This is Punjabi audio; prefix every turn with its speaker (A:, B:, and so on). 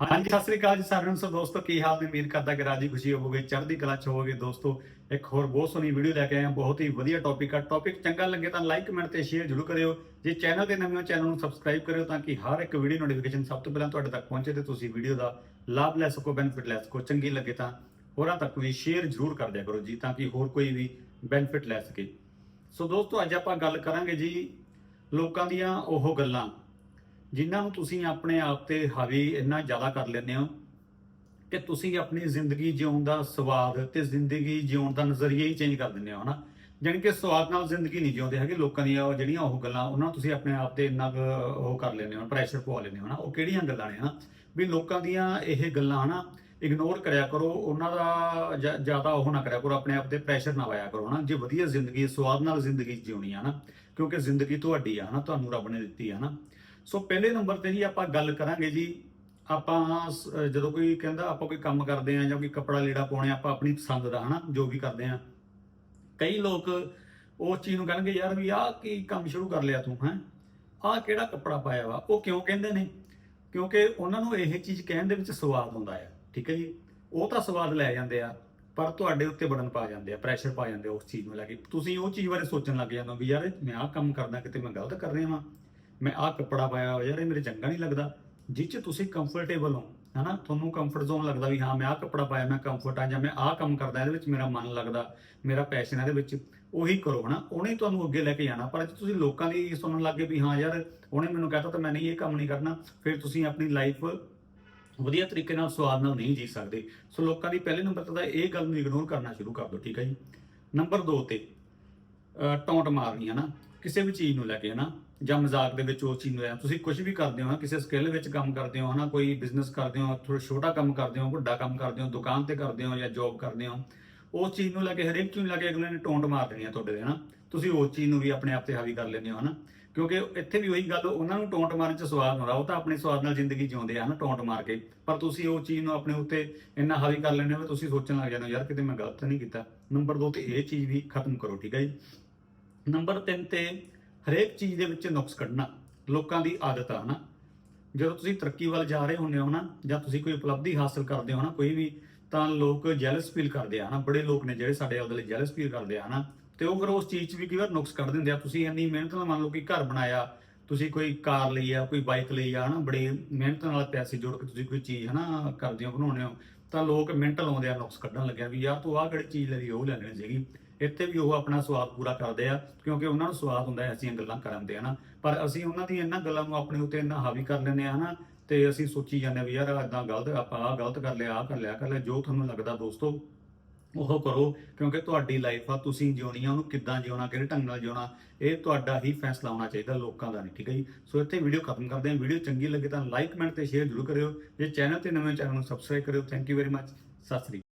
A: ਹਾਂਜੀ, ਸਤਿ ਸ੍ਰੀ ਅਕਾਲ ਜੀ ਸਾਰਿਆਂ ਨੂੰ। ਸੋ ਦੋਸਤੋ, ਕੀ ਹਾਲ ਨੇ? ਉਮੀਦ ਕਰਦਾ ਕਿ ਰਾਜੀ ਖੁਸ਼ੀ ਹੋਵੋਗੇ, ਚੜ੍ਹਦੀ ਕਲਾ ਚ ਹੋਵੋਗੇ। ਦੋਸਤੋ, ਇੱਕ ਹੋਰ ਬਹੁਤ ਸੋਹਣੀ ਵੀਡੀਓ ਲੈ ਕੇ ਆਏ ਹਾਂ। ਬਹੁਤ ਹੀ ਵਧੀਆ ਟੌਪਿਕ ਆ। ਟੌਪਿਕ ਚੰਗਾ ਲੱਗੇ ਤਾਂ ਲਾਈਕ ਕਮੈਂਟ ਤੇ ਸ਼ੇਅਰ ਜ਼ਰੂਰ ਕਰਿਓ। ਜੇ ਚੈਨਲ ਤੇ ਨਵੇਂ ਹੋ ਚੈਨਲ ਨੂੰ ਸਬਸਕ੍ਰਾਈਬ ਕਰਿਓ ਤਾਂ ਕਿ ਹਰ ਇੱਕ ਵੀਡੀਓ ਨੋਟੀਫਿਕੇਸ਼ਨ ਸਭ ਤੋਂ ਪਹਿਲਾਂ ਤੁਹਾਡੇ ਤੱਕ ਪਹੁੰਚੇ ਤੇ ਤੁਸੀਂ ਵੀਡੀਓ ਦਾ ਲਾਭ ਲੈ ਸਕੋ ਬੈਨੀਫਿਟ ਲੈ ਸਕੋ। ਚੰਗੀ ਲੱਗੇ ਤਾਂ ਹੋਰਾਂ ਤੱਕ ਵੀ ਸ਼ੇਅਰ ਜ਼ਰੂਰ ਕਰ ਦਿਆ ਕਰੋ ਜੀ, ਤਾਂ ਕਿ ਹੋਰ ਕੋਈ ਵੀ ਬੈਨੀਫਿਟ ਲੈ ਸਕੇ। ਸੋ ਦੋਸਤੋ, ਅੱਜ ਆਪਾਂ ਗੱਲ ਕਰਾਂਗੇ ਜੀ ਲੋਕਾਂ ਦੀਆਂ ਉਹ ਗੱਲਾਂ। ਜਿਨ੍ਹਾਂ ਨੂੰ ਤੁਸੀਂ ਆਪਣੇ ਆਪ ਤੇ ਹਾਵੀ ਇੰਨਾ ਜ਼ਿਆਦਾ ਕਰ ਲੈਂਦੇ ਹੋ ਕਿ ਤੁਸੀਂ ਆਪਣੀ ਜ਼ਿੰਦਗੀ ਜਿਉਣ ਦਾ ਸਵਾਦ ਤੇ ਜ਼ਿੰਦਗੀ ਜਿਉਣ ਦਾ ਨਜ਼ਰੀਆ ਹੀ ਚੇਂਜ ਕਰ ਦਿੰਦੇ ਹੋ, ਹਨਾ? ਜਾਣੀ ਕਿ ਸਵਾਦ ਨਾਲ ਜ਼ਿੰਦਗੀ ਨਹੀਂ ਜਿਉਂਦੇ ਹੈਗੇ ਲੋਕਾਂ ਦੀਆਂ ਜਿਹੜੀਆਂ ਉਹ ਗੱਲਾਂ, ਉਹਨਾਂ ਨੂੰ ਤੁਸੀਂ ਆਪਣੇ ਆਪ ਤੇ ਇੰਨਾ ਕੁ ਉਹ ਕਰ ਲੈਂਦੇ ਹੋ ਪ੍ਰੈਸ਼ਰ ਪਵਾ ਲੈਂਦੇ ਹੋ, ਹਨਾ? ਉਹ ਕਿਹੜੀਆਂ ਗੱਲਾਂ ਨੇ, ਹਨਾ? ਵੀ ਲੋਕਾਂ ਦੀਆਂ ਇਹ ਗੱਲਾਂ, ਹਨਾ? ਇਗਨੋਰ ਕਰਿਆ ਕਰੋ, ਉਹਨਾਂ ਦਾ ਜ- ਜ਼ਿਆਦਾ ਉਹ ਨਾ ਕਰਿਆ ਕਰੋ, ਆਪਣੇ ਆਪ ਤੇ ਪ੍ਰੈਸ਼ਰ ਨਾ ਪਾਇਆ ਕਰੋ, ਹਨਾ? ਜੇ ਵਧੀਆ ਜ਼ਿੰਦਗੀ, ਸਵਾਦ ਨਾਲ ਜ਼ਿੰਦਗੀ ਜਿਉਣੀ ਆ ਨਾ ਕਿਉਂਕਿ ਜ਼ਿੰਦਗੀ ਤੁਹਾਡੀ ਆ ਨਾ ਤੁਹਾਨੂੰ ਰੱਬ ਨੇ ਦਿੱਤੀ ਆ ਨਾ ਸੋ ਪਹਿਲੇ ਨੰਬਰ ਤੇ ਜੀ ਆਪਾਂ ਗੱਲ ਕਰਾਂਗੇ ਜੀ। ਆਪਾਂ ਜਦੋਂ ਕੋਈ ਕਹਿੰਦਾ ਆਪਾਂ ਕੋਈ ਕੰਮ ਕਰਦੇ ਆ ਜਾਂ ਕੋਈ ਕੱਪੜਾ ਲੀੜਾ ਪਾਉਣੇ ਆ, ਆਪਾਂ ਆਪਣੀ ਪਸੰਦ ਦਾ ਹਨਾ ਜੋ ਵੀ ਕਰਦੇ ਆ ਕਈ ਲੋਕ ਉਸ ਚੀਜ਼ ਨੂੰ ਕਹਿਣਗੇ ਯਾਰ ਵੀ ਆਹ ਕੀ ਕੰਮ ਸ਼ੁਰੂ ਕਰ ਲਿਆ ਤੂੰ ਹੈ? ਆਹ ਕਿਹੜਾ ਕੱਪੜਾ ਪਾਇਆ ਵਾ? ਉਹ ਕਿਉਂ ਕਹਿੰਦੇ ਨੇ? ਕਿਉਂਕਿ ਉਹਨਾਂ ਨੂੰ ਇਹ ਚੀਜ਼ ਕਹਿਣ ਦੇ ਵਿੱਚ ਸਵਾਦ ਹੁੰਦਾ ਹੈ ਠੀਕ ਹੈ ਜੀ? ਉਹ ਤਾਂ ਸਵਾਦ ਲੈ ਜਾਂਦੇ ਆ ਪਰ ਤੁਹਾਡੇ ਉੱਤੇ ਬੜਨ ਪਾ ਜਾਂਦੇ ਆ ਪ੍ਰੈਸ਼ਰ ਪਾ ਜਾਂਦੇ ਆ ਉਸ ਚੀਜ਼ ਨੂੰ ਲੈ ਕੇ। ਤੁਸੀਂ ਉਹ ਚੀਜ਼ ਬਾਰੇ ਸੋਚਣ ਲੱਗ ਜਾਂਦੇ ਹੋ ਵੀ ਯਾਰ ਮੈਂ ਆਹ ਕੰਮ ਕਰਦਾ ਕਿਤੇ ਮੈਂ ਗਲਤ ਕਰ ਰਿਹਾ ਵਾਂ। ਮੈਂ ਆਹ ਕੱਪੜਾ ਪਾਇਆ ਹੋਇਆ, ਯਾਰ ਇਹ ਮੇਰੇ ਚੰਗਾ ਨਹੀਂ ਲੱਗਦਾ। ਜਿਸ 'ਚ ਤੁਸੀਂ ਕੰਫਰਟੇਬਲ ਹੋ, ਹਨਾ? ਤੁਹਾਨੂੰ ਕੰਫਰਟ ਜ਼ੋਨ ਲੱਗਦਾ ਵੀ ਹਾਂ, ਮੈਂ ਆਹ ਕੱਪੜਾ ਪਾਇਆ, ਮੈਂ ਕੰਫਰਟ ਆ ਜਾਂ ਮੈਂ ਆਹ ਕੰਮ ਕਰਦਾ, ਇਹਦੇ ਵਿੱਚ ਮੇਰਾ ਮਨ ਲੱਗਦਾ, ਮੇਰਾ ਪੈਸ਼ਨ ਇਹਦੇ ਵਿੱਚ, ਉਹੀ ਕਰੋ, ਹਨਾ? ਉਹਨੇ ਤੁਹਾਨੂੰ ਅੱਗੇ ਲੈ ਕੇ ਜਾਣਾ, ਪਰ ਜੇ ਤੁਸੀਂ ਲੋਕਾਂ ਦੀ ਸੁਣਨ ਲੱਗੇ ਵੀ ਹਾਂ, ਯਾਰ ਉਹਨੇ ਮੈਨੂੰ ਕਹਿਤਾ ਤਾਂ ਮੈਂ ਨਹੀਂ ਇਹ ਕੰਮ ਨਹੀਂ ਕਰਨਾ। ਫਿਰ ਤੁਸੀਂ ਆਪਣੀ ਲਾਈਫ ਵਧੀਆ ਤਰੀਕੇ ਨਾਲ ਸਵਾਦ ਨਾਲ ਨਹੀਂ ਜੀ ਸਕਦੇ। ਸੋ ਲੋਕਾਂ ਦੀ ਪਹਿਲੇ ਨੰਬਰ ਤੇ ਤਾਂ ਇਹ ਗੱਲ ਨੂੰ ਇਗਨੋਰ ਕਰਨਾ ਸ਼ੁਰੂ ਕਰ ਦਿਓ ਠੀਕ ਹੈ ਜੀ? ਨੰਬਰ 2 ਤੇ ਟੌਂਟ ਮਾਰਨੀ ਹੈ ਨਾ ਕਿਸੇ ਵੀ ਚੀਜ਼ ਨੂੰ ਲੈ ਕੇ ਹੈ ਨਾ ਜਾਂ ਮਜ਼ਾਕ ਦੇ ਵਿੱਚ ਉਸ ਚੀਜ਼ ਨੂੰ ਲੈ ਤੁਸੀਂ ਕੁਝ ਵੀ ਕਰਦੇ ਹੋ ਨਾ, ਕਿਸੇ ਸਕਿੱਲ ਵਿੱਚ ਕੰਮ ਕਰਦੇ ਹੋ ਹਨਾ ਕੋਈ ਬਿਜ਼ਨਸ ਕਰਦੇ ਹੋ ਥੋੜਾ ਛੋਟਾ ਕੰਮ ਕਰਦੇ ਹੋ, ਵੱਡਾ ਕੰਮ ਕਰਦੇ ਹੋ, ਦੁਕਾਨ ਤੇ ਕਰਦੇ ਹੋ ਜਾਂ ਜੌਬ ਕਰਦੇ ਹੋ ਉਸ ਚੀਜ਼ ਨੂੰ ਲੈ ਕੇ ਹਰੇਕ ਚੀਜ਼ ਨੂੰ ਲੈ ਕੇ ਅਗਲੇ ਨੇ ਟੌਂਟ ਮਾਰ ਦੇਣੀ ਆ ਤੁਹਾਡੇ ਦੇ ਹਨਾ? ਤੁਸੀਂ ਉਸ ਚੀਜ਼ ਨੂੰ ਵੀ ਆਪਣੇ ਆਪ ਤੇ ਹਾਵੀ ਕਰ ਲੈਂਦੇ ਹੋ, ਹਨਾ? ਕਿਉਂਕਿ ਇੱਥੇ ਵੀ ਉਹੀ ਗੱਲ, ਉਹਨਾਂ ਨੂੰ ਟੌਂਟ ਮਾਰਨ ਚ ਸਵਾਦ ਹੁੰਦਾ, ਉਹ ਤਾਂ ਆਪਣੇ ਸਵਾਦ ਨਾਲ ਜ਼ਿੰਦਗੀ ਜਿਉਂਦੇ ਆ, ਹਨਾ, ਟੌਂਟ ਮਾਰ ਕੇ। ਪਰ ਤੁਸੀਂ ਉਹ ਚੀਜ਼ ਨੂੰ ਆਪਣੇ ਉੱਤੇ ਇੰਨਾ ਹਾਵੀ ਕਰ ਲੈਂਦੇ ਹੋ, ਤੁਸੀਂ ਸੋਚਣ ਲੱਗ ਜਾਂਦੇ ਹੋ, ਯਾਰ ਕਿਤੇ ਮੈਂ ਗਲਤ ਨਹੀਂ ਕੀਤਾ। ਨੰਬਰ 2 ਤੇ ਇਹ ਚੀਜ਼ ਵੀ ਖਤਮ ਕਰੋ, ਠੀਕ ਹੈ ਜੀ? ਨੰਬਰ 3 ਤੇ ਹਰੇਕ ਚੀਜ਼ ਦੇ ਵਿੱਚ ਨੁਕਸ ਕੱਢਣਾ, ਲੋਕਾਂ ਦੀ ਆਦਤ ਆ ਹਨਾ ਜਦੋਂ ਤੁਸੀਂ ਤਰੱਕੀ ਵੱਲ ਜਾ ਰਹੇ ਹੁੰਦੇ ਹੋ ਨਾ, ਜਾਂ ਤੁਸੀਂ ਕੋਈ ਉਪਲਬਧੀ ਹਾਸਲ ਕਰਦੇ ਹੋ ਨਾ, ਕੋਈ ਵੀ, ਤਾਂ ਲੋਕ ਜੈਲਸ ਫੀਲ ਕਰਦੇ ਆ ਹਨਾ ਬੜੇ ਲੋਕ ਨੇ ਜਿਹੜੇ ਸਾਡੇ ਆਪਦੇ ਲਈ ਜੈਲਸ ਫੀਲ ਕਰਦੇ ਆ ਹਨਾ ਤੇ ਉਹ ਫਿਰ ਉਸ ਚੀਜ਼ 'ਚ ਵੀ ਕਈ ਵਾਰ ਨੁਕਸ ਕੱਢ ਦਿੰਦੇ ਆ। ਤੁਸੀਂ ਇੰਨੀ ਮਿਹਨਤ ਨਾਲ ਮੰਨ ਲਓ ਕਿ ਘਰ ਬਣਾਇਆ, ਤੁਸੀਂ ਕੋਈ ਕਾਰ ਲਈ ਆ, ਕੋਈ ਬਾਈਕ ਲਈ ਆ, ਹਨਾ। ਬੜੀ ਮਿਹਨਤ ਨਾਲ ਪੈਸੇ ਜੋੜ ਕੇ ਤੁਸੀਂ ਕੋਈ ਚੀਜ਼, ਹਨਾ ਕਰਦੇ ਹੋ ਬਣਾਉਂਦੇ ਹੋ। ਤਾਂ ਲੋਕ ਮਿੰਟ ਲਾਉਂਦੇ ਆ ਨੁਕਸ ਕੱਢਣ ਲੱਗਿਆ ਵੀ ਯਾਰ ਤੂੰ ਆਹ ਕਿਹੜੀ ਚੀਜ਼ ਲੈ ਲਈ, ਉਹ ਲੈਣੀ ਸੀਗੀ। ਇੱਥੇ ਵੀ ਉਹ ਆਪਣਾ ਸਵਾਦ ਪੂਰਾ ਕਰਦੇ ਆ, ਕਿਉਂਕਿ ਉਹਨਾਂ ਨੂੰ ਸਵਾਦ ਹੁੰਦਾ ਹੈ, ਅਸੀਂ ਗੱਲਾਂ ਕਰਨ ਦੇ ਹਨਾ ਪਰ ਅਸੀਂ ਉਹਨਾਂ ਦੀ ਇਹਨਾਂ ਗੱਲਾਂ ਨੂੰ ਆਪਣੇ ਉੱਤੇ ਇੰਨਾ ਹਾਵੀ ਕਰ ਲੈਂਦੇ ਆ ਹਨਾ ਤੇ ਅਸੀਂ ਸੋਚੀ ਜਾਂਦੇ ਵੀ ਯਾਰ ਇਦਾਂ ਗਲਤ, ਆਪਾਂ ਆਹ ਗਲਤ ਕਰ ਲਿਆ, ਆਹ ਕਰ ਲਿਆ ਕਰ ਲਿਆ, ਜੋ ਤੁਹਾਨੂੰ ਲੱਗਦਾ ਦੋਸਤੋ। ਉਹ ਕਰੋ, ਕਿਉਂਕਿ ਤੁਹਾਡੀ ਲਾਈਫ ਆ, ਤੁਸੀਂ ਜਿਉਣੀ ਆ, ਉਹਨੂੰ ਕਿੱਦਾਂ ਜਿਉਣਾ, ਕਿਹੜੇ ਢੰਗ ਨਾਲ ਜਿਉਣਾ, ਇਹ ਤੁਹਾਡਾ ਹੀ ਫੈਸਲਾ ਹੋਣਾ ਚਾਹੀਦਾ ਲੋਕਾਂ ਦਾ ਨਹੀਂ ਠੀਕ ਹੈ ਜੀ? ਸੋ ਇੱਥੇ ਵੀਡੀਓ ਖਤਮ ਕਰਦੇ ਹਾਂ। ਵੀਡੀਓ ਚੰਗੀ ਲੱਗੇ ਤਾਂ ਲਾਈਕ ਕਮੈਂਟ ਤੇ ਸ਼ੇਅਰ ਜ਼ਰੂਰ ਕਰਿਓ। ਜੇ ਚੈਨਲ ਤੇ ਨਵੇਂ ਚੈਨਲ ਨੂੰ ਸਬਸਕ੍ਰਾਈਬ ਕਰਿਓ। Thank you very much Sat Sri Akal.